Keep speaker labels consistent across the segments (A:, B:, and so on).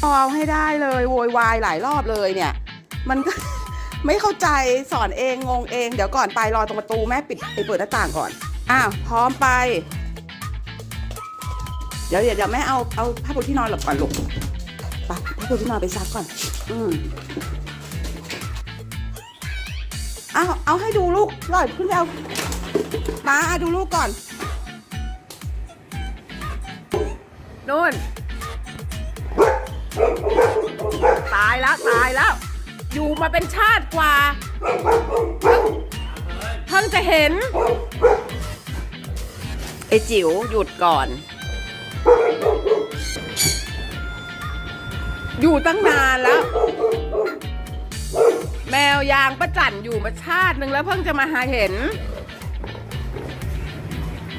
A: เอาให้ได้เลยโวยวายหลายรอบเลยเนี่ย มันก็ไม่เข้าใจสอนเองงงเอง เดี๋ยวก่อนไปรอตรงประตูแม่ปิดไอเปิดหน้าต่างก่อนอ้าวพร้อมไป เดี๋ยวเดี๋ยวแม่เอาเอาผ้าปูที่นอนหลบก่อนลูกไปผ้าปูที่นอนไปซักก่อน อืมเอาเอาให้ดูลูกลอยขึ้นไปเอามาดูลูกก่อนนู่น ตายแล้วตายแล้ว อยู่มาเป็นชาติกว่า เพิ่งจะเห็น ไอ้จิ๋วหยุดก่อน อยู่ตั้งนานแล้ว แมวยางประจันอยู่มาชาติหนึ่งแล้วเพิ่งจะมาหาเห็น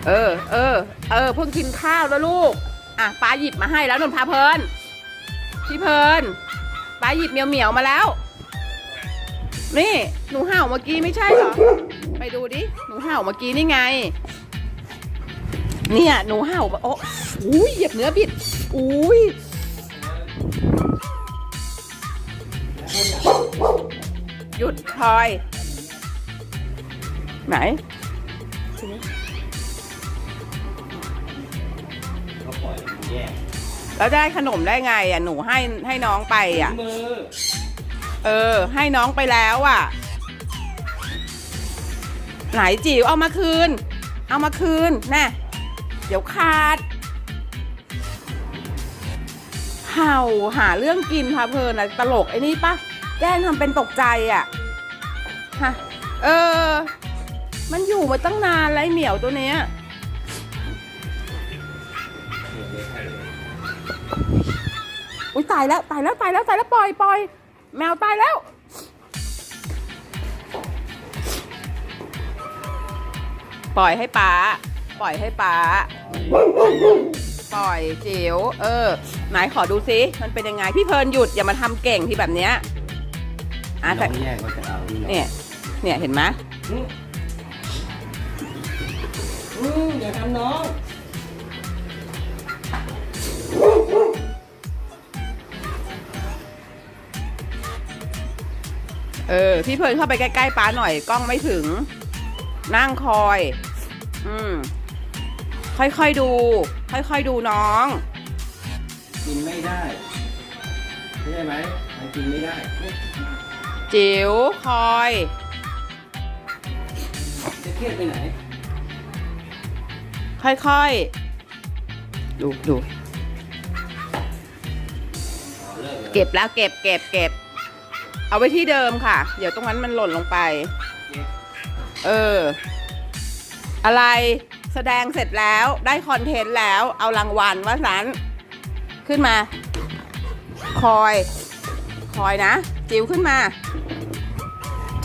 A: เออเออเออเพิ่งกินข้าวแล้วลูก อะป้าหยิบมาให้แล้วนนพาเพลินพี่เพลิน ป้าหยิบเหมียวเหมียวมาแล้ว นี่ หนูเห่าเมื่อกี้ไม่ใช่เหรอ ไปดูดิ หนูเห่าเมื่อกี้นี่ไง เนี่ย หนูเห่าโอ้อุ้ยเหยียบเนื้อบิด อุ้ยหยุดพลอย ไหน
B: ก็ปล่อยมัน แยก
A: แล้วได้ขนมได้ไงอะหนูให้ให้น้องไปอะ
B: มือ
A: เออ ให้น้องไปแล้วอะ ไหนจิ๋วเอามาคืน เอามาคืนแน่เดี๋ยวขาด เห่าหาเรื่องกินพาเพลินอะตลกไอ้นี่ปะแกล้งทำเป็นตกใจอะฮะเออ มันอยู่มาตั้งนานแล้วไอ้เหมียวตัวเนี้ย อุ้ยตายแล้วตายแล้วตายแล้วตายแล้วปล่อยปล่อยแมวตายแล้ว ปล่อยให้ป้า ปล่อยให้ป้า ปล่อยจิ๋วเออไหนขอดูซิมันเป็นยังไงพี่เพลินหยุดอย่ามาทำเก่งที่แบบเนี้ยอะ
B: น้
A: แต่
B: องแยกว่าจะเอานี่
A: เนี่ยเนี่ยเห็นไหม
B: อืมอืมอย่าทำน้อง
A: เออ พี่เพลินเข้าไปใกล้ๆป้าหน่อยกล้องไม่ถึง นั่งคอย อืม ค่อยๆดู ค่อยๆดูน้อง
B: กินไม่ได้ใช่ไหมมันกินไม่ได้
A: จิ๋วคอย
B: จะเครียดไปไหน
A: ค่อยๆ ดูดู
B: อ๋อเลิกเลย
A: เก็บแล้วเก็บเก็บเก็บ เอาไว้ที่เดิมค่ะ เดี๋ยวตรงนั้นมันหล่นลงไป เออ อะไรแสดงเสร็จแล้วได้คอนเทนต์แล้วเอารางวัลว่าสันขึ้นมา คอย คอยนะ จิ๋วขึ้นมา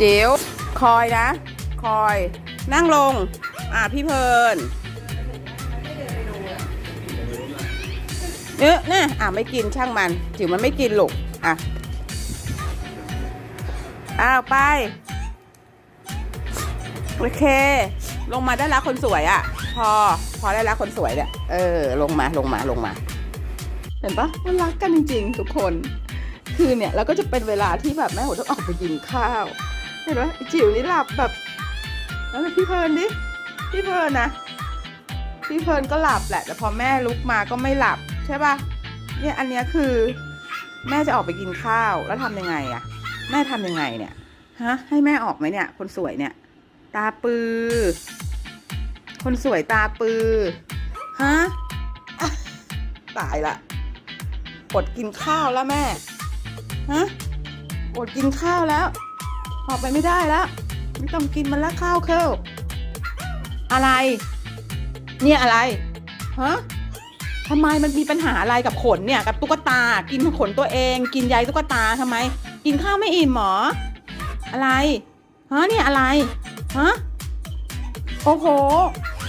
A: จิ๋วคอยนะ คอย นั่งลง อะพี่เพลินเนื้อเนี่ยอะไม่กินช่างมัน จิ๋วมันไม่กินหลูกอะ อ้าวไป โอเค ลงมาได้ล้วคนสวยอะ่ะ พอ พอได้ล้วคนสวยเนี่ยเออ ลงมาลงมาลงมา เห็นปะมันรักกันจริง ๆ ทุกคน คือเนี่ยเราก็จะเป็นเวลาที่แบบแม่โหต้องออกไปกินข้าว เห็นปะไอจิ๋วนี่หลับแบบแล้วพี่เพลินดิ พี่เพลินนะพี่เพลินก็หลับแหละ แต่พอแม่ลุกมาก็ไม่หลับใช่ปะเนี่ยอันเนี้ยคือ แม่จะออกไปกินข้าวแล้วทำยังไงอะ แม่ทำยังไงเนี่ย ฮะ ให้แม่ออกไหมเนี่ย คนสวยเนี่ย ตาปือ คนสวยตาปือ ฮะ ตายละอดกินข้าวแล้วแม่ ฮะอดกินข้าวแล้ว ออกไปไม่ได้แล้ว ไม่ต้องกินมันละข้าวเคิลอะไร เนี่ยอะไร ฮะทำไมมันมีปัญหาอะไรกับขนเนี่ย กับตุ๊กตา กินขนตัวเอง กินใยตุ๊กตาทำไม กินข้าวไม่อิ่มหมอ อะไรฮะเนี่ยอะไรฮะโอ้โห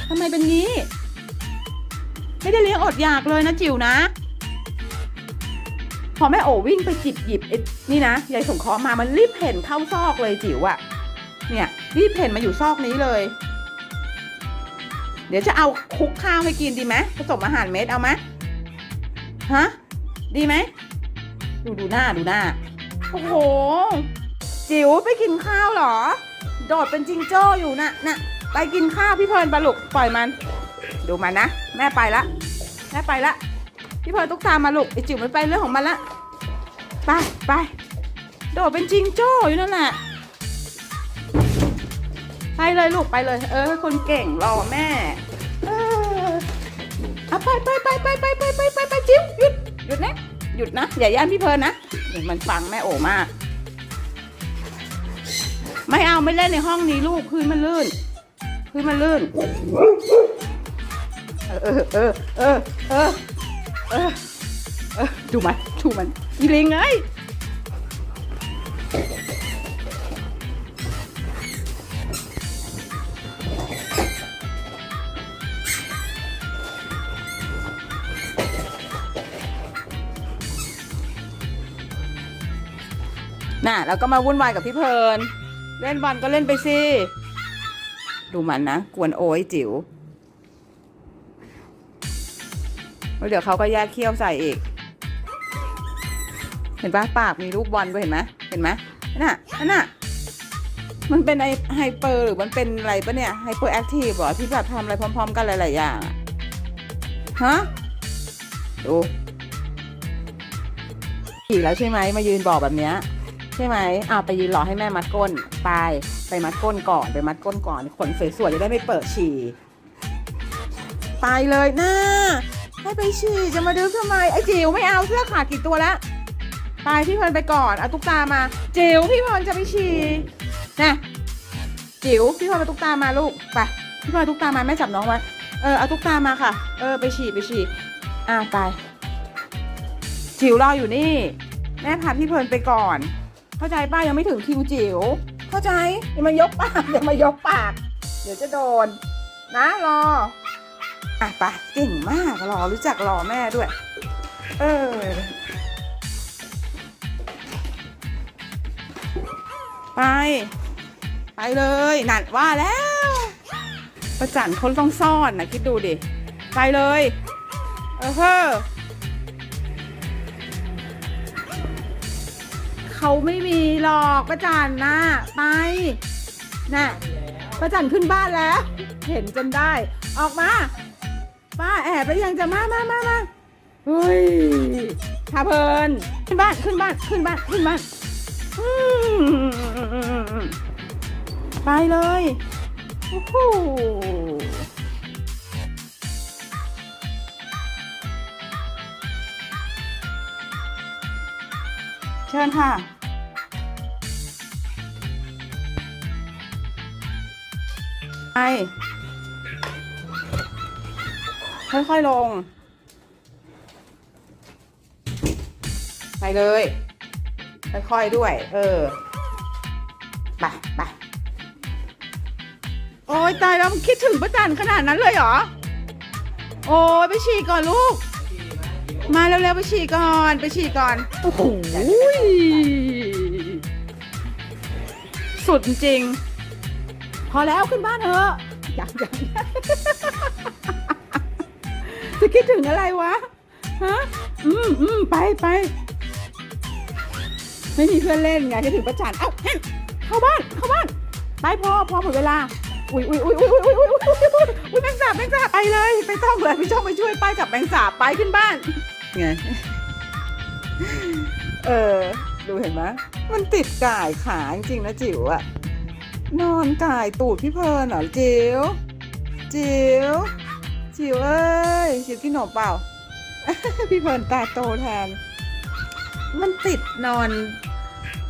A: ทำไมเป็นงี้ ไม่ได้เลี้ยงอดอยากเลยนะจิ๋วนะ พอแม่โอวิ่งไปจิบหยิบนี่นะยายสงเคราะห์มามันรีบเพ่นเข้าซอกเลยจิ๋วอะเนี่ยรีบเพ่นมาอยู่ซอกนี้เลย เดี๋ยวจะเอาคุกข้าวให้กินดีไหมผสมอาหารเม็ดเอาไหมฮะดีไหมดูดูหน้าดูหน้า โอ้โห จิ๋วไปกินข้าวเหรอ โดดเป็นจิงโจ้อยู่น่ะน่ะไปกินข้าวพี่เพลินปลาลูกปล่อยมัน ดูมันนะ แม่ไปละ แม่ไปละ พี่เพลินตุ๊กตามาลูกไอจิ๋วมันไปเรื่องของมันละไปไปโดดเป็นจิงโจ้อยู่นั่นแหละไปเลยลูกไปเลย เออคนเก่งรอแม่เออไปไปไปไปไปไปไปไปไปจิ๋วหยุดหยุดนะ หยุดนะ อย่าย่านพี่เพลินนะมันฟังแม่โอมาก ไม่เอาไม่เล่นในห้องนี้ลูกพื้นมันลื่น พื้นมันลื่น เออเออเออเออเออเออดูมันดูมันอีลิงเอ้ น่ะแล้วก็มาวุ่นวายกับพี่เพลิน เล่นบอลก็เล่นไปสิ ดูมันนะ กวนโอ้ยจิ๋วแล้วเดี๋ยวเขาก็แยกเขี้ยวใส่อีก เห็นปะปากมีลูกบอลด้วยเห็นไหมเห็นไหมน่ะน่ะมันเป็นไอไฮเปอร์หรือมันเป็นอะไรปะเนี่ยไฮเปอร์แอคทีฟเหรอที่แบบทำอะไรพร้อม ๆ กันหลายๆอย่างฮะดูขี่แล้วใช่ไหมมายืนบอกแบบเนี้ย ใช่ไหมอ้าไปยืนรอให้แม่มัดก้น ไป ไปมัดก้นก่อน ไปมัดก้นก่อน ขนสวยๆจะได้ไม่เปิดฉี่ ไปเลยนะให้ไปฉี่จะมาดื้อทำไม ไอ้จิ๋วไม่เอาเสื้อขาดกี่ตัวแล้ว ไปพี่เพลินไปก่อน เอาตุ๊กตามา จิ๋วพี่เพลินจะไปฉี่นะจิ๋วพี่เพลินไปตุ๊กตามาลูก ไป พี่เพลินตุ๊กตามาแม่จับน้องไว้ เออ เอาตุ๊กตามาค่ะ เออ ไปฉี่ไปฉี่ อะไป จิ๋วรออยู่นี่ แม่พาพี่เพลินไปก่อน เข้าใจป้ายังไม่ถึงคิวจิ๋วเข้าใจอย่ามายกปากอย่ามายกปาก เดี๋ยวจะโดน นะรออะไปเก่งมากรอรู้จักรอแม่ด้วย เออไป ไปเลยนั่นว่าแล้ว ประจันคนต้องซ่อนนะคิดดูดิ ไปเลย เออเฮ้อ เขาไม่มีหรอกประจันนะไปน่ะประจันขึ้นบ้านแล้ว เห็นจนได้ ออกมาป้าแอบไปยังจะมามามามาเฮ้ยพาเพลินขึ้นบ้านขึ้นบ้านขึ้นบ้านขึ้นบ้านไปเลยโอ้โหเชิญค่ะ ไป ค่อยๆลง ไปเลย ค่อยๆด้วย เออไปไปโอ้ยตายแล้วคิดถึงประจันขนาดนั้นเลยเหรอ โอ้ยไปฉี่ก่อนลูก มาเร็วๆไปฉี่ก่อน ไปฉี่ก่อน โอ้โหยสุดจริงๆพ อแล้วขึ้นบ้านเถอะยังยังจะคิดถึงอะไรวะ ฮะ อืมอืมไปไป ไม่มีเพื่อนเล่นไงคิดถึงประจันเอ้าเข้าบ้าน เข้าบ้าน ไปพอพอหมดเวลา อุ้ยอุ้ยอุ้ยอุ้ยอุ้ยอุ้ยอุ้ยอุ้ยอุ้ยอุ้ยแมงสาบแมงสาบไปเลย ไปต้องเลยพี่ช่องไปช่วยป้ายกับแมงสาบไปขึ้นบ้าน ไง เออ ดูเห็นไหมมันติดก่ายขาจริงๆนะจิ๋วอะ นอนก่ายตูดพี่เพลินเหรอจิ๋วจิ๋วจิ๋วเอ้ยจิ๋วกินขนมเปล่า พี่เพลินตาโตแทน มันติดนอน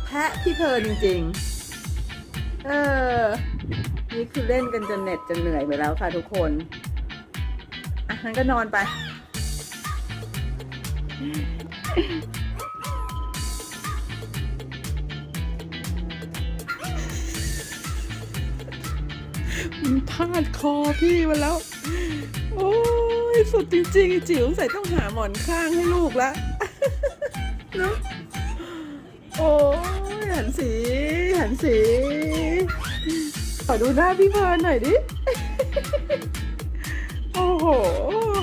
A: แพะพี่เพลินจริงๆ เออ นี่คือเล่นกันจนเหน็ดจนเหนื่อยไปแล้วค่ะทุกคน อะงั้นก็นอนไป มันพาดคอพี่มาแล้ว โอ้ยสุดจริงๆ จิ๋วใส่ต้องหาหมอนข้างให้ลูกแล้วเนอะโอ้ยหันสีหันสีขอดูหน้าพี่เพลินหน่อยดิ โอ้โห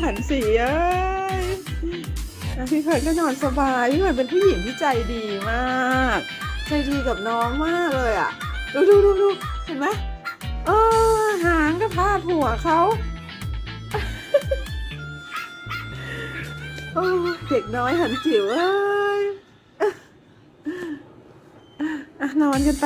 A: หันสีเอ้ยเอนะพี่เพินก็นอนสบาย พี่เพินเป็นผู้หญิงที่ใจดีมาก ใจดีกับน้องมากเลยอะ ดูดูดูดูเห็นไหม เออ หางก็พาดหัวเขาโอ้เด็กน้อยหันจิ๋วเอ้ยอะนอนกันไป